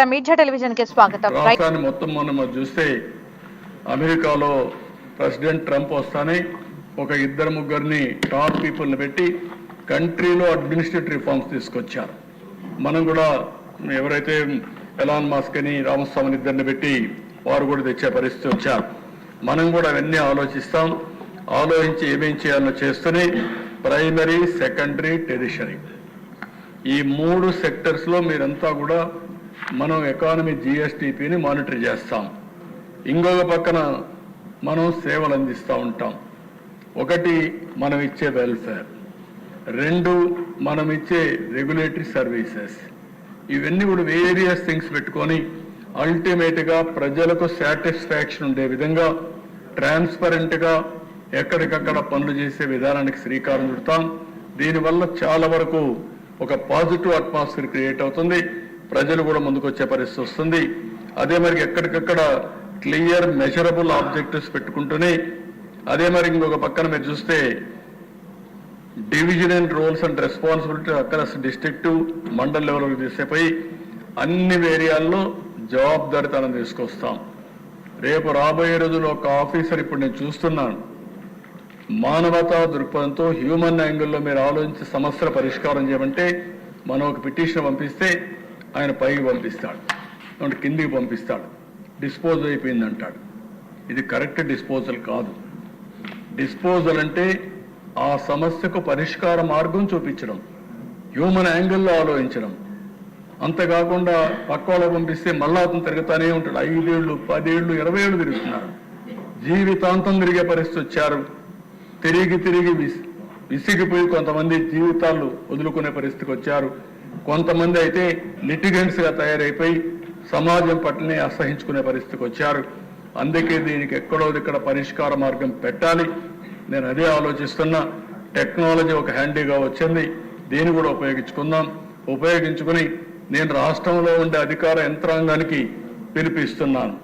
నమస్కారం. మీడియా టెలివిజన్కి స్వాగతం. రాష్ట్రాన్ని మొత్తం మనం చూస్తే అమెరికాలో ప్రెసిడెంట్ ట్రంప్ వస్తానే ఒక ఇద్దరు ముగ్గురిని టాప్ పీపుల్ని పెట్టి కంట్రీలో అడ్మినిస్ట్రేటివ్ రిఫార్మ్స్ తీసుకొచ్చారు. మనం కూడా ఎవరైతే ఎలాన్ మాస్క్ అని రామస్వామిని ఇద్దరిని పెట్టి వారు కూడా తెచ్చే పరిస్థితి వచ్చారు. మనం కూడా అవన్నీ ఆలోచిస్తాం. ఆలోచించి ఏమేం చేయాలో చేస్తూనే ప్రైమరీ సెకండరీ టెరిషరీ. ఈ మూడు సెక్టర్స్లో మీరంతా కూడా మనం ఎకానమీ జిఎస్టిపిని మానిటర్ చేస్తాం. ఇంకొక పక్కన మనం సేవలు అందిస్తూ ఉంటాం. ఒకటి మనం ఇచ్చే వెల్ఫేర్ రెండు మనం ఇచ్చే రెగ్యులేటరీ సర్వీసెస్ ఇవన్నీ కూడా వేరియస్ థింగ్స్ పెట్టుకొని అల్టిమేట్గా ప్రజలకు సాటిస్ఫాక్షన్ ఉండే విధంగా ట్రాన్స్పరెంట్గా ఎక్కడికక్కడ పనులు చేసే విధానానికి శ్రీకారం చుడతాం. దీనివల్ల చాలా వరకు ఒక పాజిటివ్ అట్మాస్ఫియర్ క్రియేట్ అవుతుంది. ప్రజలు కూడా ముందుకు వచ్చే పరిస్థితి వస్తుంది. అదే మరి ఎక్కడికక్కడ క్లియర్ మెజరబుల్ ఆబ్జెక్టివ్స్ పెట్టుకుంటూనే అదే మరి ఇంకొక పక్కన మీరు చూస్తే division and roles and responsibility అక్కడ డిస్ట్రిక్ట్ మండల్ లెవెల్కి తీసేపోయి అన్ని ఏరియాల్లో జవాబుదారితనం తీసుకొస్తాం. రేపు రాబోయే రోజుల్లో ఒక ఆఫీసర్ ఇప్పుడు నేను చూస్తున్నాను. మానవతా దృక్పథంతో హ్యూమన్ యాంగిల్లో మీరు ఆలోచించి సమస్యల పరిష్కారం చేయమంటే మనం ఒక పిటిషన్ పంపిస్తే ఆయన పైకి పంపిస్తాడు. అంటే కిందికి పంపిస్తాడు. డిస్పోజల్ అయిపోయింది అంటాడు ఇది కరెక్ట్ డిస్పోజల్ కాదు. డిస్పోజల్ అంటే ఆ సమస్యకు పరిష్కార మార్గం చూపించడం. హ్యూమన్ యాంగిల్లో ఆలోచించడం. అంతేకాకుండా పక్క వాళ్ళకు పంపిస్తే మళ్ళా అతను తిరుగుతానే ఉంటాడు. ఐదేళ్ళు పదేళ్ళు ఇరవై ఏళ్ళు తిరుగుతున్నారు. జీవితాంతం తిరిగే పరిస్థితి వచ్చారు. తిరిగి తిరిగి విసిగిపోయి కొంతమంది జీవితాలు వదులుకునే పరిస్థితికి వచ్చారు. కొంతమంది అయితే లిటిగెంట్స్గా తయారైపోయి సమాజం పట్లనే అసహించుకునే పరిస్థితికి వచ్చారు. అందుకే దీనికి ఎక్కడో ఇక్కడ పరిష్కార మార్గం పెట్టాలి. నేను అదే ఆలోచిస్తున్నా. టెక్నాలజీ ఒక హ్యాండీగా వచ్చింది. దీన్ని కూడా ఉపయోగించుకుందాం. ఉపయోగించుకుని నేను రాష్ట్రంలో ఉండే అధికార యంత్రాంగానికి పిలిపిస్తున్నాను.